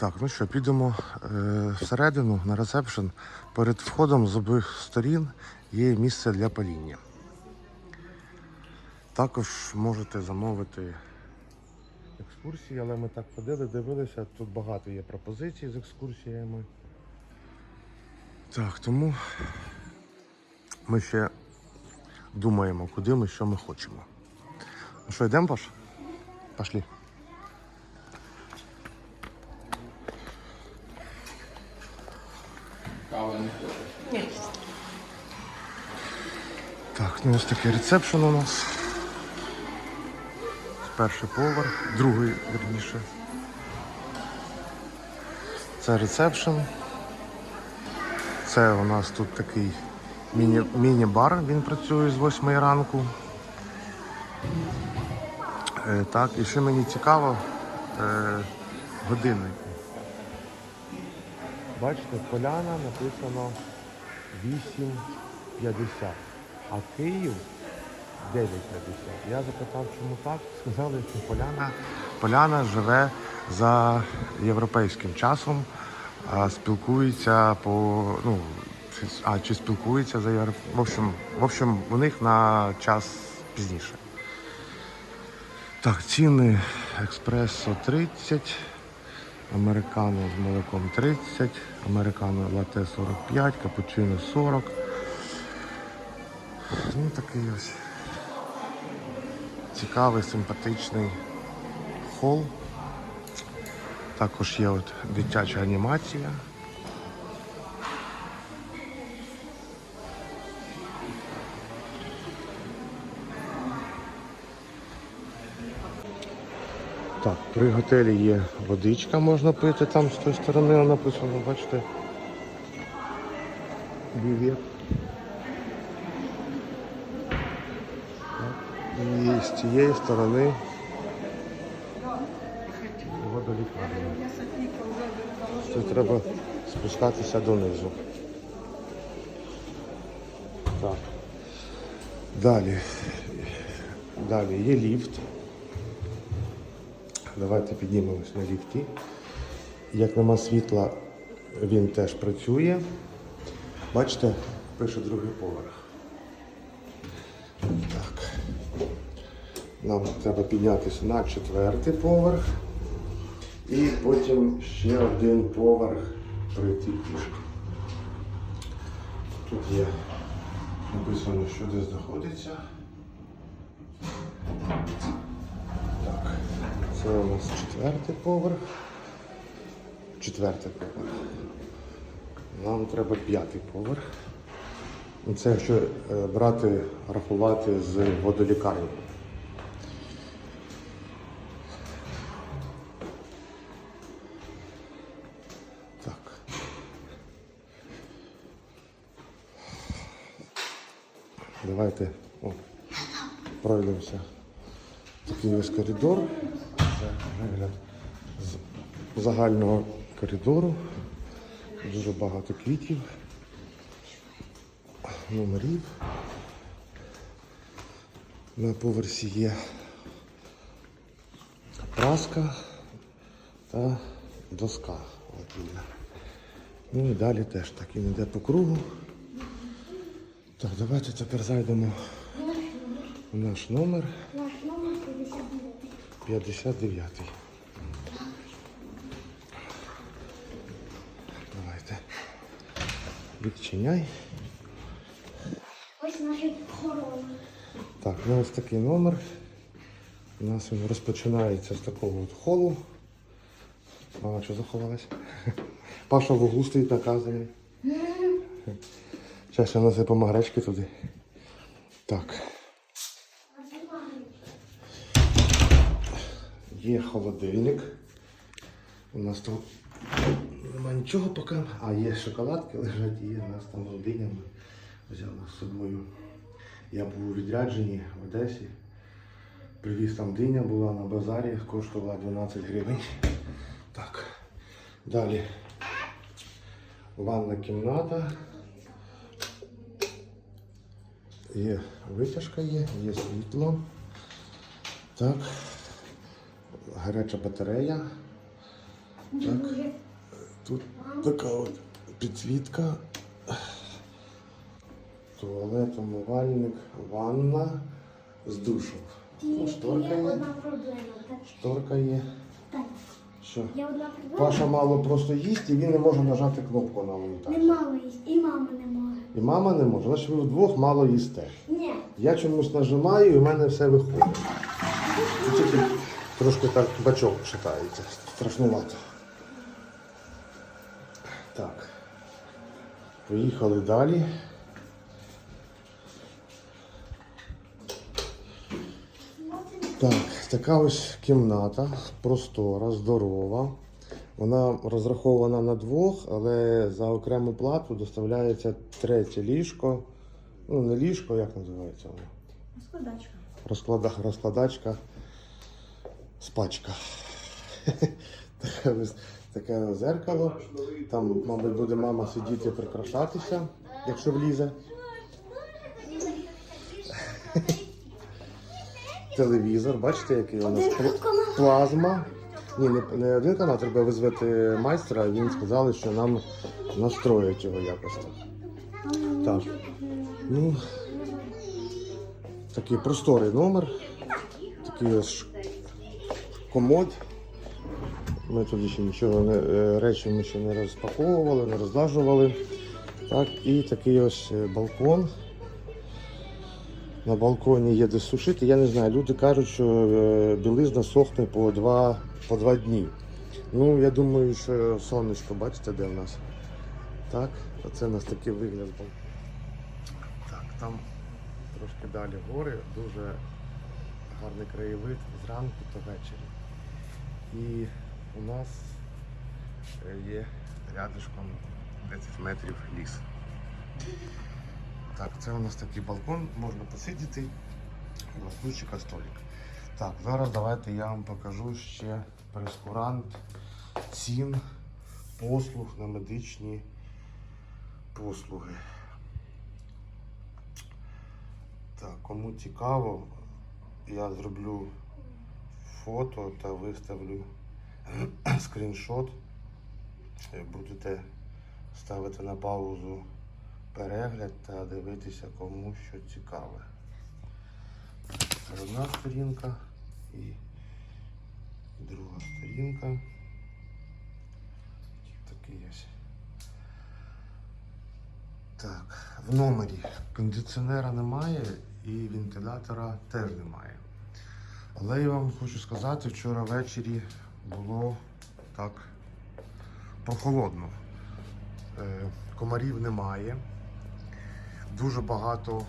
Так, ну що, підемо е, всередину на ресепшн. Перед входом з обох сторін є місце для паління. Також можете замовити екскурсії, але ми так ходили, дивилися, тут багато є пропозицій з екскурсіями. Так, тому ми ще думаємо, куди ми, що ми хочемо. Ну що, йдемо, Паш? Пошли. Так, ну ось такий рецепшн у нас. Перший поверх, другий верніше. Це рецепшн. Це у нас тут такий міні- міні-бар, він працює з 8 ранку. Е, так, і ще мені цікаво е, годинники. Бачите, поляна написано 8.50, а Київ 9.50. Я запитав, чому так. Сказали, що поляна, поляна живе за європейським часом, а спілкується по. Ну, а чи спілкується за євро... В общем, в общем, у них на час пізніше. Так, ціни експресо 30, американо з молоком 30, американо лате 45, капучино 40. Ну такий ось цікавий, симпатичний хол. Також є от дитяча анімація. Так, при готелі є водичка, можна пити, там з тої сторони написано, бачите. Бювет. І з цієї сторони водолікарня. Це треба спускатися донизу. Так. Далі. Далі є ліфт. Давайте піднімемось на ліфті. Як нема світла, він теж працює. Бачите, пише другий поверх. Нам треба піднятися на четвертий поверх. І потім ще один поверх пройти пішки. Тут є написано, що де знаходиться. Так, це у нас четвертий поверх. Четвертий поверх. Нам треба п'ятий поверх. Це якщо е, брати, рахувати з водолікарні. Давайте о, пройдемося. Такий ось коридор. Це з загального коридору. Дуже багато квітів, номерів. На поверсі є праска та доска. Ну і далі теж так він йде по кругу. Так, давайте тепер зайдемо в наш номер. Наш номер 59. 59. Давайте. Відчиняй. Ось наші хороми. Так, ну ось такий номер. У нас він розпочинається з такого от холу. Мама що заховалась? Паша в углу стоїть наказаний. Зараз я насипемо гречки туди. Так. Є холодильник. У нас тут немає нічого поки. А є шоколадки лежать, є у нас там з динями. Взяли з собою. Я був у відрядженні в Одесі. Привіз там диня була на базарі, коштувала 12 гривень. Так. Далі ванна кімната. Є витяжка є, є світло. Так. Гаряча батарея. Дуже. Тут така от підсвітка. Туалет, умивальник, ванна з душем. Ну, шторка є. Так, Шторка є. Що? Є одна проблема. Паша мало просто їсть і він не може нажати кнопку на унітаз. Не мало їсть, і мама не може. І мама не може, значить ви вдвох мало їсте. Ні. Я чомусь нажимаю і в мене все виходить. І Тільки трошки так бачок шатається. Страшнувато. Так. Поїхали далі. Так, така ось кімната, простора, здорова. Вона розрахована на двох, але за окрему плату доставляється третє ліжко. Ну, не ліжко, як називається воно? Складачка. Розклада, розкладачка, спачка. Таке, таке зеркало. Там, мабуть, буде мама сидіти прикрашатися, якщо влізе. Телевізор, бачите, який у нас плазма. Ні, не, не один канал, треба визвати майстра, він сказали, що нам настроять його якось. там. Так. Ну, такий просторий номер. Такий ось комод. Ми тут ще нічого не е, речі ми ще не розпаковували, не розлажували. Так, і такий ось е, балкон. На балконі є де сушити. Я не знаю, люди кажуть, що е, білизна сохне по два, по два дні. Ну, я думаю, що сонечко, бачите, де в нас? Так, оце у нас такий вигляд був. Так, там трошки далі гори, дуже гарний краєвид зранку та ввечері. І у нас е, є рядишком 10 метрів ліс. Так, це у нас такий балкон, можна посидіти, у нас стульчика столик. Так, зараз давайте я вам покажу ще прескурант цін послуг на медичні послуги. Так, кому цікаво, я зроблю фото та виставлю скріншот. Будете ставити на паузу перегляд та дивитися кому що цікаве. Одна сторінка і друга сторінка. Такий ось. Так, в номері кондиціонера немає і вентилятора теж немає. Але я вам хочу сказати, вчора ввечері було так прохолодно. Е, Комарів немає. Дуже багато,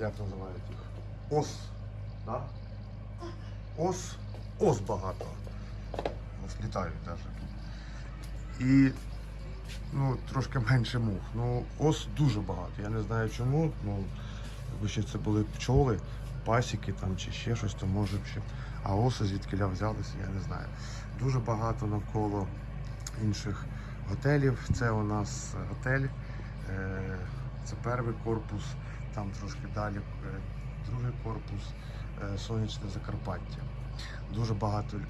як називають їх? Ос. Да? Ос. Ос багато. Ось літають навіть. І ну, трошки менше мух. Ну, ос дуже багато. Я не знаю чому. Ну, якби ще це були пчоли, пасіки там чи ще щось, то може б ще. А оси звідки взялися, я не знаю. Дуже багато навколо інших готелів. Це у нас готель. е, Це перший корпус, там трошки далі е, другий корпус, е, сонячне Закарпаття. Дуже багато е,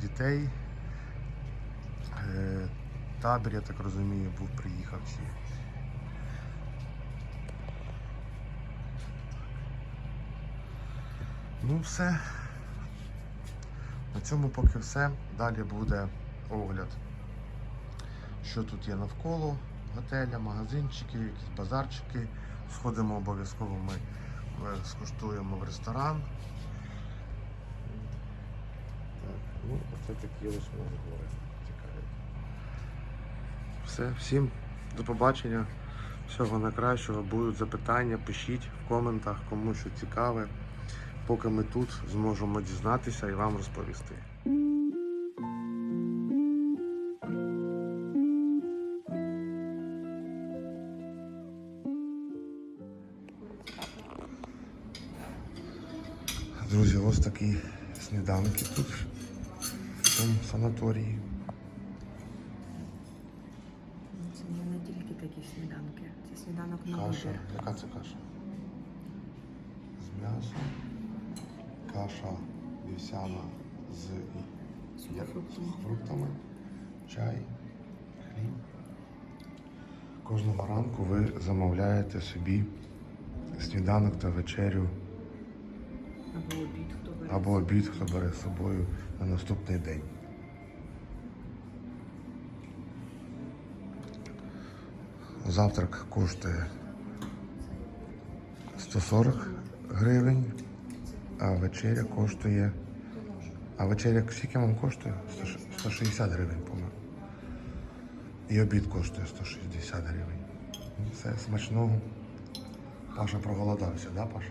дітей. Табір, я так розумію, був приїхав всі. Ну, все. На цьому поки все. Далі буде огляд, що тут є навколо готеля, магазинчики, якісь базарчики. Сходимо обов'язково ми е, скуштуємо в ресторан. Так, ну, оце такі у гори цікаві. Все, всім до побачення. Всього найкращого. Будуть запитання, пишіть в коментах, кому що цікаве. Поки ми тут зможемо дізнатися і вам розповісти. Друзі, ось такі сніданки тут в цьому санаторії. Це не тільки такі сніданки. Це сніданок на Каша. вибір. Яка це каша? З м'ясом. Каша вівсяна з, фруктами. чай, хліб. Кожного ранку ви замовляєте собі сніданок та вечерю Або обід, хто бере. або обід, хто бере з собою на наступний день. Завтрак коштує 140 гривень, а вечеря коштує. А вечеря скільки вам коштує? 160 гривень, по-моєму. І обід коштує 160 гривень. Все смачного. Паша проголодався, да, Паша?